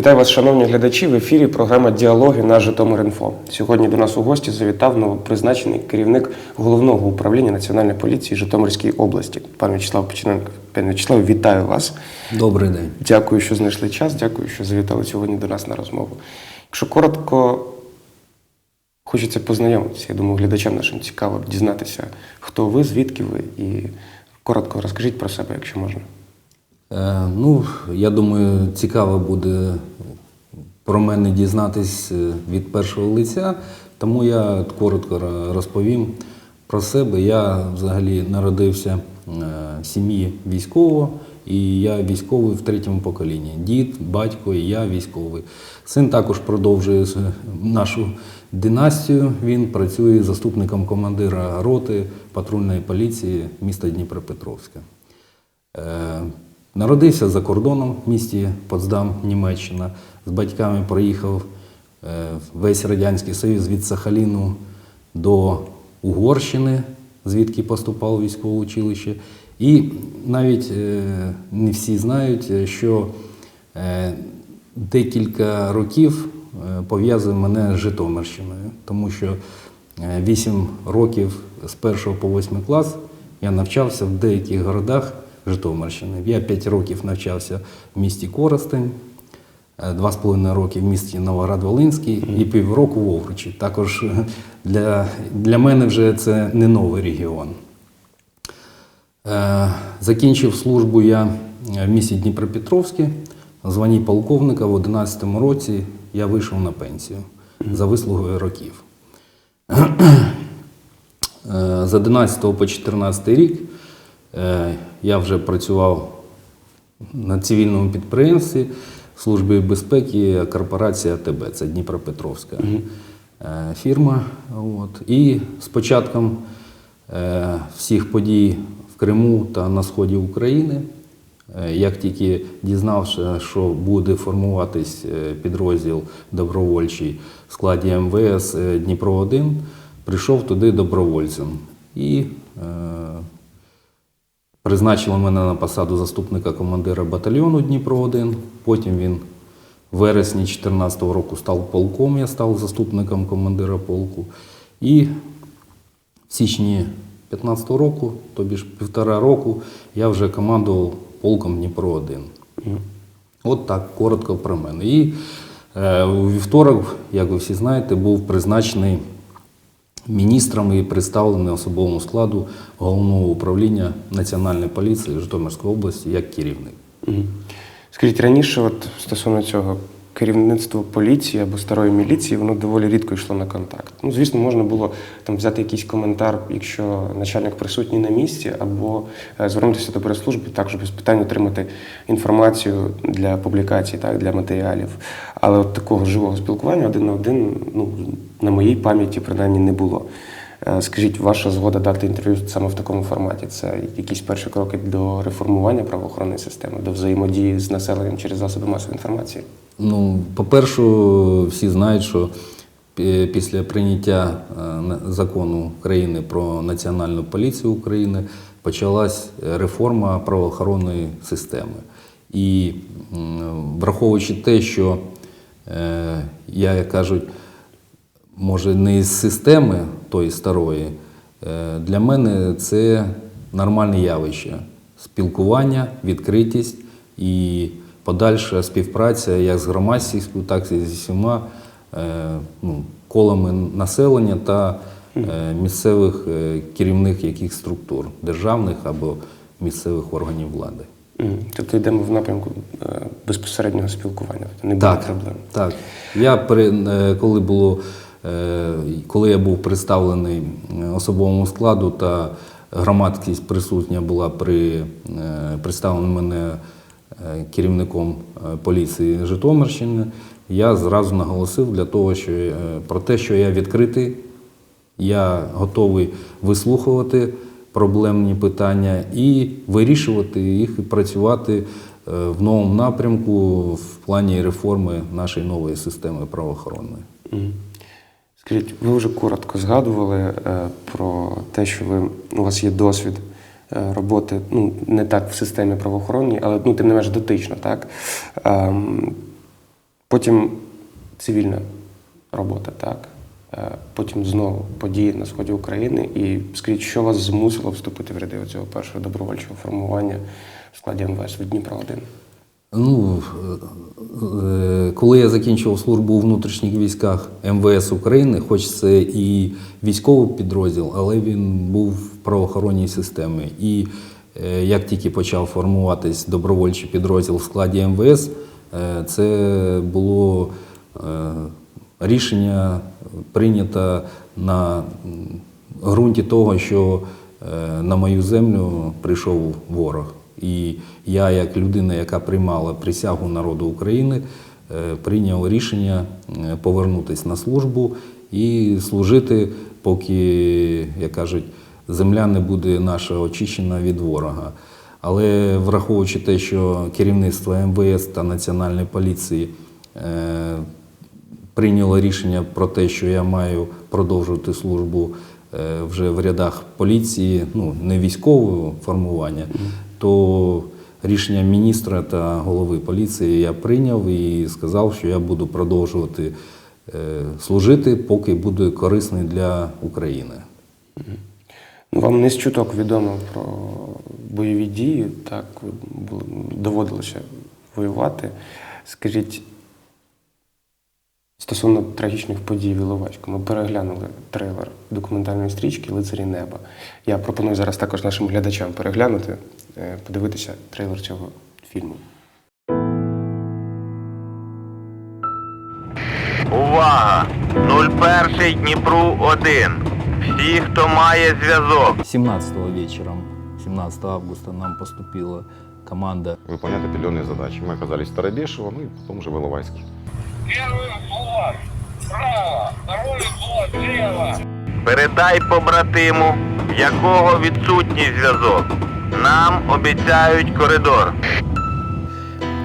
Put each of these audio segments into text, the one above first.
Вітаю вас, шановні глядачі. В ефірі програма Діалоги на Житомир.Інфо. Сьогодні до нас у гості завітав новопризначений керівник головного управління Національної поліції Житомирської області. Пан Вячеслав Печененко. Пане Вячеслав, вітаю вас. Добрий день. Дякую, що знайшли час. Дякую, що завітали сьогодні до нас на розмову. Якщо коротко, хочеться познайомитися. Я думаю, глядачам нашим цікаво дізнатися, хто ви, звідки ви, і коротко розкажіть про себе, якщо можна. Е, ну, я думаю, цікаво буде про мене дізнатись е, від першого лиця, тому я коротко розповім про себе. Я взагалі народився е, в сім'ї військового, і я військовий в третьому поколінні. Дід, батько і я військовий. Син також продовжує нашу династію. Він працює заступником командира роти патрульної поліції міста Дніпропетровська. Народився за кордоном в місті Потсдам, Німеччина. З батьками проїхав е, весь Радянський Союз від Сахаліну до Угорщини, звідки поступав військове училище. І навіть е, не всі знають, е, що декілька років пов'язує мене з Житомирщиною, тому що 8 років з 1 по 8 клас я навчався в деяких городах Житомирщини. Я 5 років навчався в місті Коростень, е, два з половиною роки в місті Новоград-Волинський і півроку в Овручі. Також е, для, для мене вже це не новий регіон. Е, Закінчив службу я в місті Дніпропетровське. В званні полковника в 11 році я вийшов на пенсію за вислугою років. Е, З 11 по 14 рік е, я вже працював на цивільному підприємстві Служби безпеки корпорація АТБ, це Дніпропетровська е, фірма. От. І з початком е, всіх подій в Криму та на сході України, е, як тільки дізнався, що буде формуватись е, підрозділ добровольчий в складі МВС е, Дніпро 1 прийшов туди добровольцем. І е, Призначили мене на посаду заступника командира батальйону Дніпро 1 Потім він в вересні 2014 року став полком, я став заступником командира полку. І в січні 2015 року, тобі ж півтора року, я вже командував полком Дніпро 1 От так коротко про мене. І е, у вівторок, як ви всі знаєте, був призначений міністрами і представлений особовому складу головного управління Національної поліції Житомирської області як керівник. Скажіть, раніше, от стосовно цього, керівництво поліції або старої міліції, воно доволі рідко йшло на контакт. Ну, звісно, можна було там взяти якийсь коментар, якщо начальник присутній на місці, або е, звернутися до прес-служби, також без питань отримати інформацію для публікацій, так, для матеріалів. Але от такого живого спілкування один на один, ну, на моїй пам'яті принаймні не було. Е, Скажіть, ваша згода дати інтерв'ю саме в такому форматі? Це якісь перші кроки до реформування правоохоронної системи, до взаємодії з населенням через засоби масової інформації? Ну, по-перше, всі знають, що після прийняття е, закону України про Національну поліцію України почалась реформа правоохоронної системи. І враховуючи те, що е, я як кажуть, може не із системи тої старої, е, для мене це нормальне явище. Спілкування, відкритість і подальша співпраця як з громадськістю, так і зі всіма е, ну, колами населення та е, місцевих керівних яких структур, державних або місцевих органів влади. Тобто йдемо в напрямку безпосереднього спілкування, тобто не буде Так, проблем. так. Я при, коли було, коли я був представлений е, особовому складу та громадськість присутня була при е, представлена мене е, керівником е, поліції Житомирщини, я зразу наголосив для того, що е, про те, що я відкритий, я готовий вислухувати проблемні питання і вирішувати їх і працювати е, в новому напрямку в плані реформи нашої нової системи правоохоронної. Скажіть, ви вже коротко згадували е, про те, що ви, у вас є досвід е, роботи, ну, не так в системі правоохоронній, але ну, тим не менш дотично, так? Ем, Потім цивільна робота, так. Е, Потім знову події на сході України. І скажіть, що вас змусило вступити в ряди цього першого добровольчого формування в складі МВС від Дніпра 1? Ну, е, коли я закінчував службу у внутрішніх військах МВС України, хоч це і військовий підрозділ, але він був в правоохоронній системі. І е, як тільки почав формуватись добровольчий підрозділ в складі МВС, е, це було е, рішення прийнято на ґрунті того, що е, на мою землю прийшов ворог. І я, як людина, яка приймала присягу народу України, е, прийняв рішення е, повернутися на службу і служити, поки, як кажуть, земля не буде наша очищена від ворога. Але враховуючи те, що керівництво МВС та Національної поліції е, прийняло рішення про те, що я маю продовжувати службу вже в рядах поліції, ну не військового формування, то рішення міністра та голови поліції я прийняв і сказав, що я буду продовжувати е, служити, поки буде корисний для України. Ну, вам не з чуток відомо про бойові дії, так, доводилося воювати. Скажіть, стосовно трагічних подій в Іловайську, ми переглянули трейлер документальної стрічки Лицарі неба. Я пропоную зараз також нашим глядачам переглянути, е, подивитися трейлер цього фільму. Увага! 01 Дніпру 1. Всі, хто має зв'язок. 17 вечером, 17 августа, нам поступила команда выполнять определенные задачи. Мы оказались в Старобешево, ну и потом уже в Иловайске. Первый взвод справа, второй взвод слева. Передай побратиму, в якого відсутній зв'язок. Нам обіцяють коридор.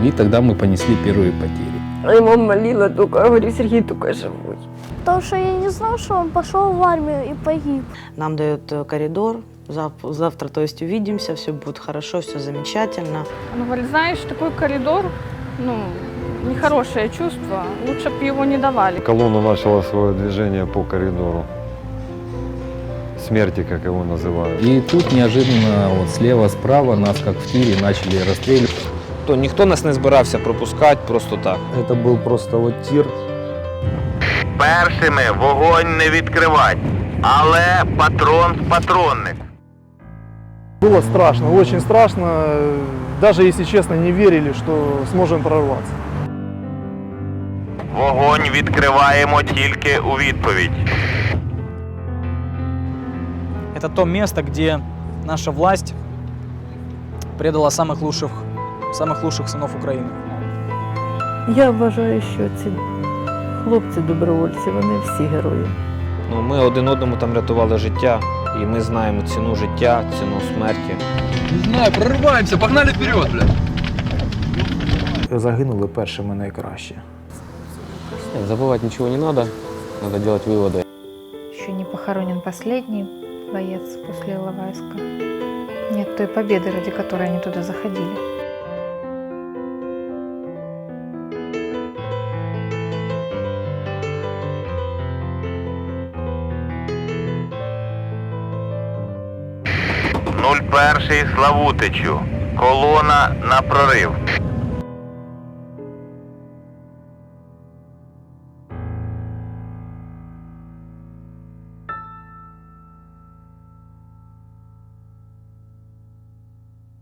И тогда мы понесли первые потери. А Его молила только, говорю, Сергей только живой. Потому что я не знал, что он пошел в армию и погиб. Нам дают э, коридор. Зав- Завтра, то есть, увидимся, все будет хорошо, все замечательно. Он говорит, знаешь, такой коридор, ну, нехорошее чувство, лучше бы его не давали. Колонна начала свое движение по коридору смерти, как его называют. И тут неожиданно вот слева, справа нас, как в тире, начали расстреливать. То ніхто нас не збирався пропускати просто так. Это был просто вот тир. Першими вогонь не відкривать. Але патрон з патронник. Было страшно, очень страшно. Даже, если честно, не верили, что сможем прорваться. Вогонь відкриваємо тільки у відповідь. Это то место, где наша власть предала самых лучших, самых лучших сынов України. Я вважаю, що ці хлопці добровольці, вони всі герої. Ну, ми один одному там рятували життя, і ми знаємо ціну життя, ціну смерті. Не знаю, прорываемся, погнали вперед, бля. Загинули першими найкраще. Забывать ничего не надо, надо делать выводы. Еще не похоронен последний боец после Иловайска. Нет той победы, ради которой они туда заходили. Перший Славутичу. Колона на прорив.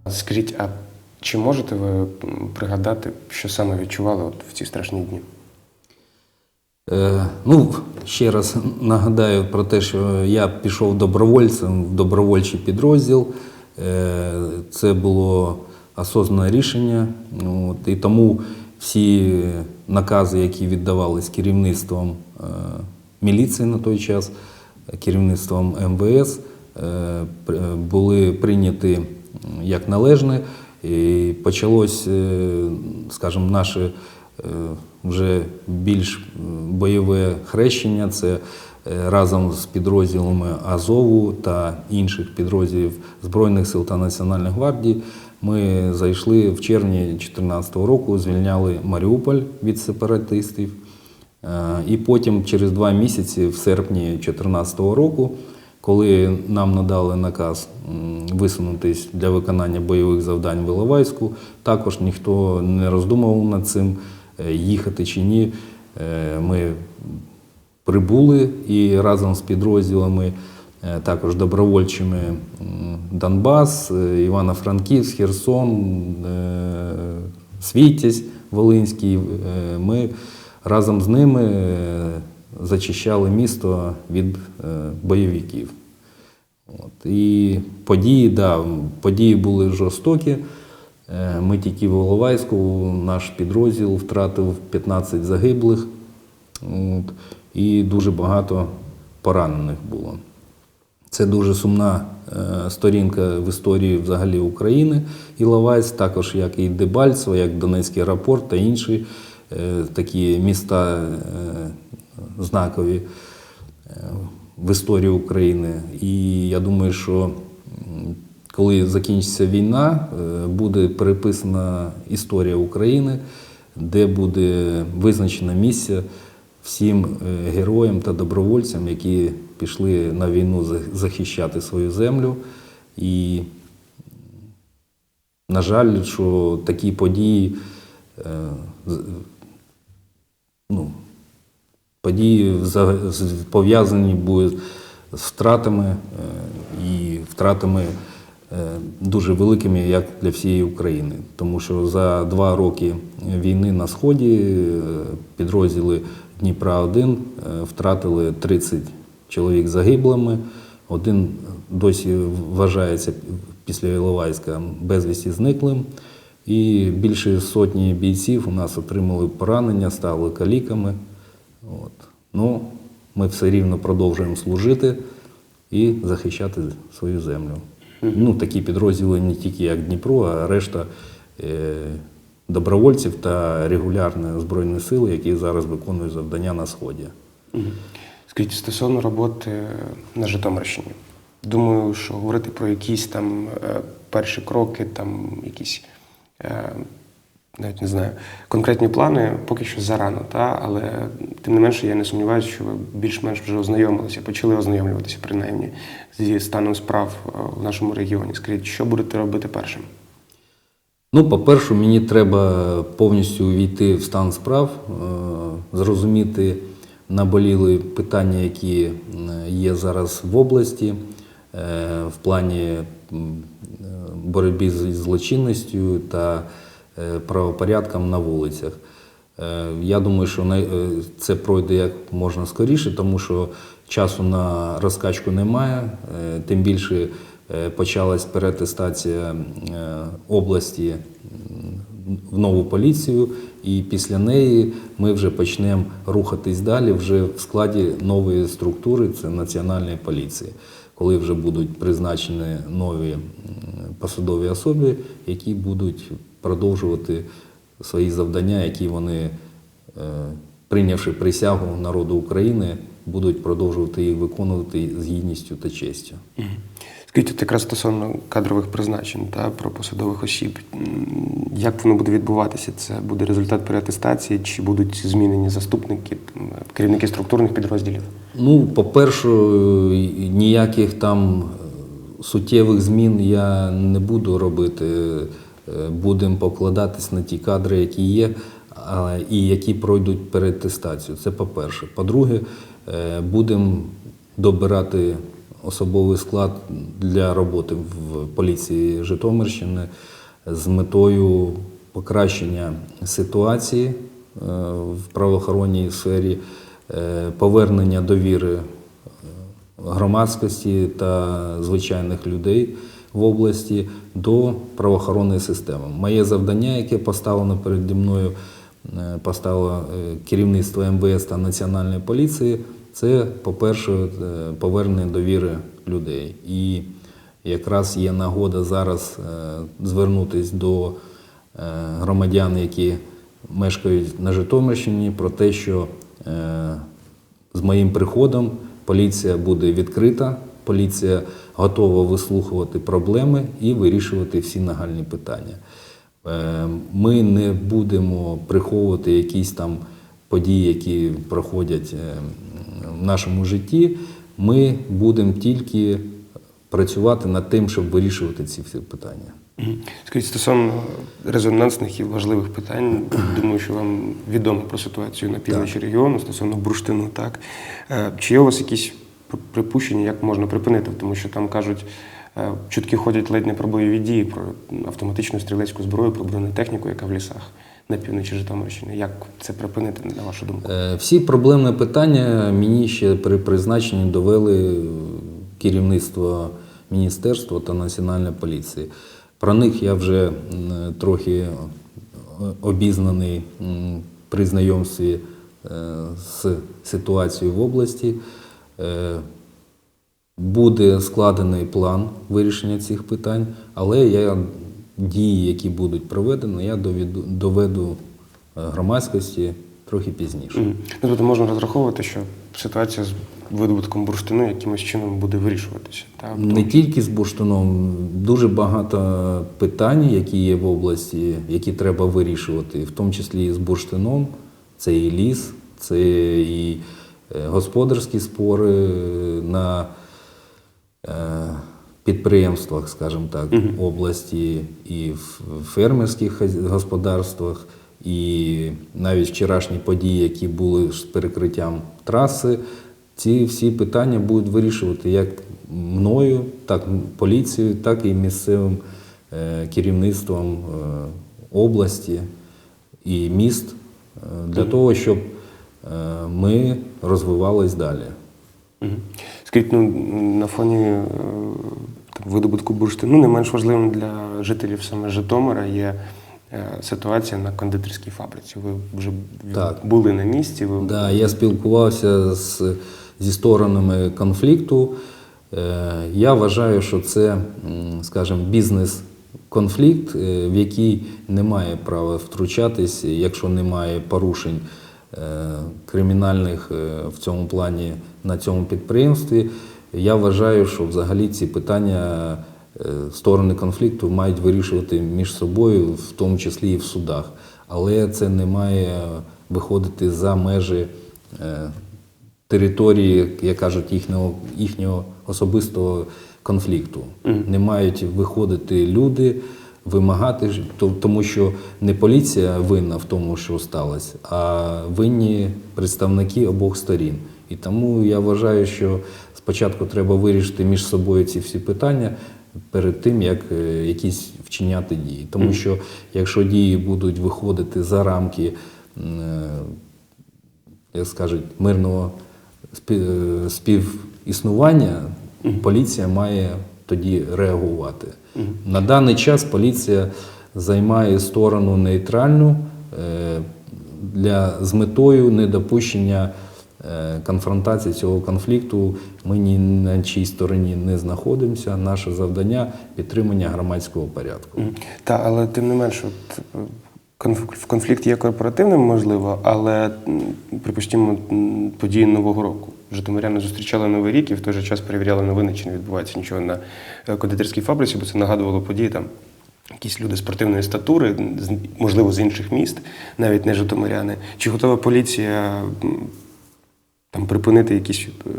Скажіть, а чи можете ви пригадати, що саме відчували от в ці страшні дні? Е, ну, ще раз нагадаю про те, що я пішов добровольцем в добровольчий підрозділ. Е, це було осознане рішення. От, і тому всі накази, які віддавались керівництвом е, міліції на той час, керівництвом МВС, е, були прийняті як належне. І почалось, скажімо, наше вже більш бойове хрещення. Це разом з підрозділами Азову та інших підрозділів Збройних сил та Національної гвардії Ми зайшли в червні 2014 року, звільняли Маріуполь від сепаратистів. Е, І потім, через два місяці, в серпні 2014 року, коли нам надали наказ висунутись для виконання бойових завдань в Іловайську, також ніхто не роздумував над цим, е, їхати чи ні. Е, Ми прибули і разом з підрозділами, е, також добровольчими Донбас, е, Івано-Франківськ, Херсон, е, Світязь Волинський. Ми разом з ними зачищали місто від бойовиків. От. І події, да, події були жорстокі. Ми тільки в Іловайську, наш підрозділ втратив 15 загиблих. От, і дуже багато поранених було. Це дуже сумна е, сторінка в історії взагалі України. Іловайськ, також як і Дебальцево, як Донецький аеропорт та інші е, такі міста е, знакові в історії України. І я думаю, що коли закінчиться війна, буде переписана історія України, де буде визначена місце всім е, героям та добровольцям, які пішли на війну захищати свою землю. І, на жаль, що такі події, е, ну, події пов'язані будуть з втратами е, і втратами дуже великими, як для всієї України. Тому що за два роки війни на Сході підрозділи Дніпра 1 втратили 30 чоловік загиблими. Один досі вважається після Іловайська безвісті зниклим. І більше сотні бійців у нас отримали поранення, стали каліками. От. Ну, ми все рівно продовжуємо служити і захищати свою землю. Ну, такі підрозділи не тільки як Дніпро, а решта е, добровольців та регулярні збройні сили, які зараз виконують завдання на сході. Скажіть, стосовно роботи на Житомирщині. Думаю, що говорити про якісь там е, перші кроки, там якісь е, навіть не знаю, конкретні плани поки що зарано, та? але тим не менше я не сумніваюся, що ви більш-менш вже ознайомилися, почали ознайомлюватися принаймні зі станом справ е, в нашому регіоні. Скажіть, що будете робити першим? Ну, по-перше, мені треба повністю увійти в стан справ, е, зрозуміти наболіли питання, які е, є зараз в області, е, в плані боротьби з злочинністю та правопорядком на вулицях. Я думаю, що це пройде як можна скоріше, тому що часу на розкачку немає. Тим більше почалась перетестація е, області в нову поліцію, і після неї ми вже почнемо рухатись далі вже в складі нової структури це Національної поліції, коли вже будуть призначені нові посадові особи, які будуть продовжувати свої завдання, які вони, е, прийнявши присягу народу України, будуть продовжувати їх виконувати з гідністю та честю. Скажіть, якраз стосовно кадрових призначень та про посадових осіб, як воно буде відбуватися? Це буде результат переатестації, чи будуть змінені заступники, керівники структурних підрозділів? Ну, по-перше, ніяких там е, суттєвих змін я не буду робити. Е, Будемо покладатись на ті кадри, які є, і які пройдуть перетестацію. Це по-перше. По-друге, е, будемо добирати особовий склад для роботи в поліції Житомирщини з метою покращення ситуації е, в правоохоронній сфері, е, повернення довіри громадськості та звичайних людей в області до правоохоронної системи. Моє завдання, яке поставлено переді мною, е, поставило е, керівництво МВС та Національної поліції, це, по-перше, е, повернення довіри людей. І якраз є нагода зараз е, звернутися до е, громадян, які мешкають на Житомирщині, про те, що з моїм приходом поліція буде відкрита, поліція готова вислухувати проблеми і вирішувати всі нагальні питання. Ми не будемо приховувати якісь там події, які проходять в нашому житті. Ми будемо тільки працювати над тим, щоб вирішувати ці всі питання. Скажіть, стосовно резонансних і важливих питань, думаю, що вам відомо про ситуацію на півночі регіону стосовно бурштину, так? Е, Чи є у вас якісь припущення, як можна припинити? Тому що там кажуть, е, чутки ходять ледь не про бойові дії, про автоматичну стрілецьку зброю, про бронетехніку, яка в лісах на півночі Житомирщини. Як це припинити, на вашу думку? Е, Всі проблемні питання мені ще при призначенні довели керівництво міністерства та національної поліції. Про них я вже трохи е, обізнаний при знайомстві е, з ситуацією в області. Буде складений план вирішення цих питань, але я дії, які будуть проведені, я доведу, доведу е, громадськості трохи пізніше. Ну, тобто можна розраховувати, що ситуація з видобутком бурштину якимось чином буде вирішуватися. Так? Не тільки з бурштином, дуже багато питань, які є в області, які треба вирішувати, в тому числі і з бурштином. Це і ліс, це і е, господарські спори на е, підприємствах, скажімо так, області, і в фермерських господарствах, і навіть вчорашні події, які були з перекриттям траси. Ці всі питання будуть вирішувати як мною, так поліцією, так і місцевим е, керівництвом е, області і міст е, для того, щоб ми розвивались далі. Скажіть, ну, на фоні е, там, видобутку бурштину не менш важливим для жителів саме Житомира є е, ситуація на кондитерській фабриці. Ви вже Так. були на місці. Ви... Да, я спілкувався з, зі сторонами конфлікту. Е, Я вважаю, що це, скажімо, бізнес-конфлікт, в який немає права втручатись, якщо немає порушень кримінальних е, в цьому плані на цьому підприємстві. Я вважаю, що взагалі ці питання е, сторони конфлікту мають вирішувати між собою, в тому числі і в судах. Але це не має виходити за межі е, території, як кажуть, їхнього, їхнього особистого конфлікту. Не мають виходити люди, вимагати, тому що не поліція винна в тому, що сталося, а винні представники обох сторін. І тому я вважаю, що спочатку треба вирішити між собою ці всі питання перед тим, як е, якісь вчиняти дії. Тому що якщо дії будуть виходити за рамки, е, як скажуть, мирного е, співіснування, поліція має тоді реагувати. На даний час поліція займає сторону нейтральну е, для, з метою недопущення е, конфронтації цього конфлікту. Ми ні на чій стороні не знаходимося. Наше завдання підтримання громадського порядку. Мгм. Та, але тим не менше, от, е, конф- конфлікт є корпоративним, можливо, але, припустимо, події Нового року. Житомиряни зустрічали Новий рік і в той же час перевіряли новини, чи не відбувається нічого на е, кондитерській фабриці, бо це нагадувало події там. Якісь люди спортивної статури, можливо, з інших міст, навіть не житомиряни. Чи готова поліція там припинити якісь е,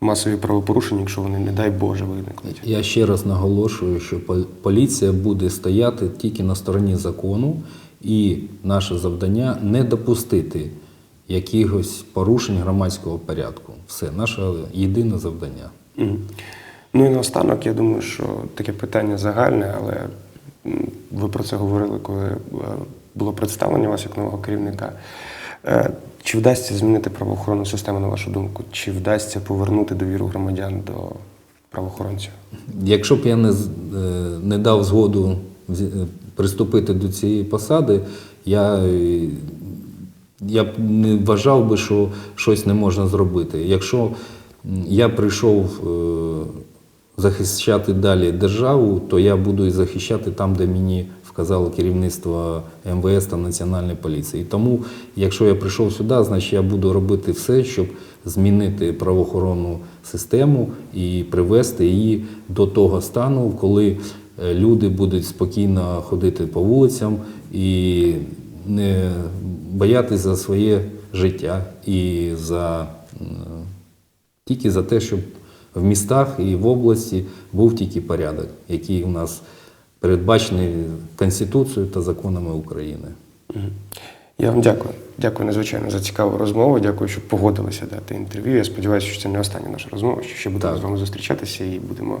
масові правопорушення, якщо вони, не дай Боже, виникнуть? Я ще раз наголошую, що пол- поліція буде стояти тільки на стороні закону, і наше завдання не допустити якихось порушень громадського порядку. Все, наше єдине завдання. Ну і наостанок, я думаю, що таке питання загальне, але ви про це говорили, коли е, було представлення вас як нового керівника. Е, Чи вдасться змінити правоохоронну систему, на вашу думку? Чи вдасться повернути довіру громадян до правоохоронців? Якщо б я не, е, не дав згоду приступити до цієї посади, я, я б не вважав би, що щось не можна зробити. Якщо я прийшов е, захищати далі державу, то я буду і захищати там, де мені вказало керівництво МВС та Національної поліції. І тому, якщо я прийшов сюди, значить я буду робити все, щоб змінити правоохоронну систему і привести її до того стану, коли е, люди будуть спокійно ходити по вулицям і не боятися за своє життя і за тільки за те, щоб в містах і в області був тільки порядок, який у нас передбачений Конституцією та законами України. Я вам дякую. Дякую надзвичайно за цікаву розмову. Дякую, що погодилися дати інтерв'ю. Я сподіваюся, що це не остання наша розмова, що ще будемо Так. з вами зустрічатися і будемо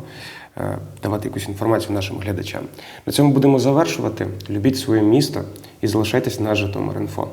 е, давати якусь інформацію нашим глядачам. На цьому будемо завершувати. Любіть своє місто і залишайтесь на Житомир.Інфо.